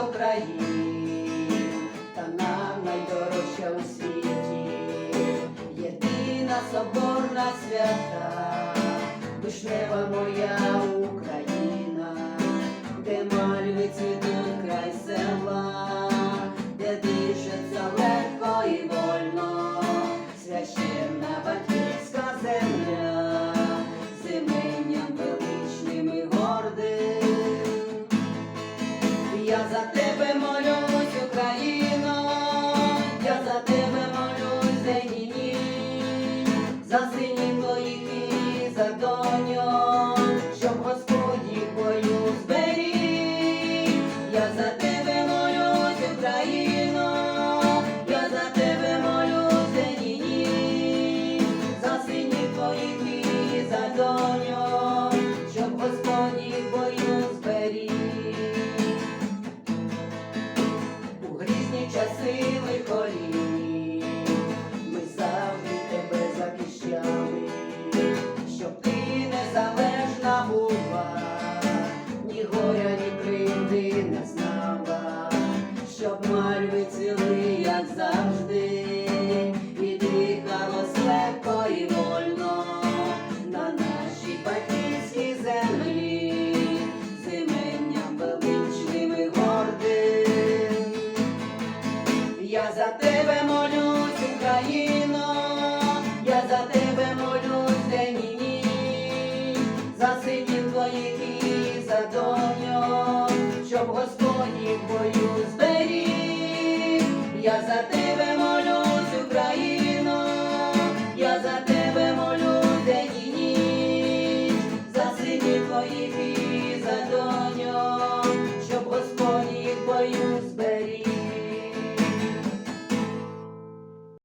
багато країн, та нам найдорожча у світі, єдина соборна свята, вишнева моя за сині твоїх і за доньок, щоб мальви цвіли, як завжди, і дихалось легко і вольно на нашій батьківській землі, з іменням величним і гордим. Я за тебе молюсь, Україно, я за тебе молюсь день і ніч, за синів твоїх і за доньок, щоб Господь в бою зберіг, я за тебе молюсь, Україно, я за тебе молю день і ніч, за сині твоїх і за доньок, щоб Господь їх бою зберіг.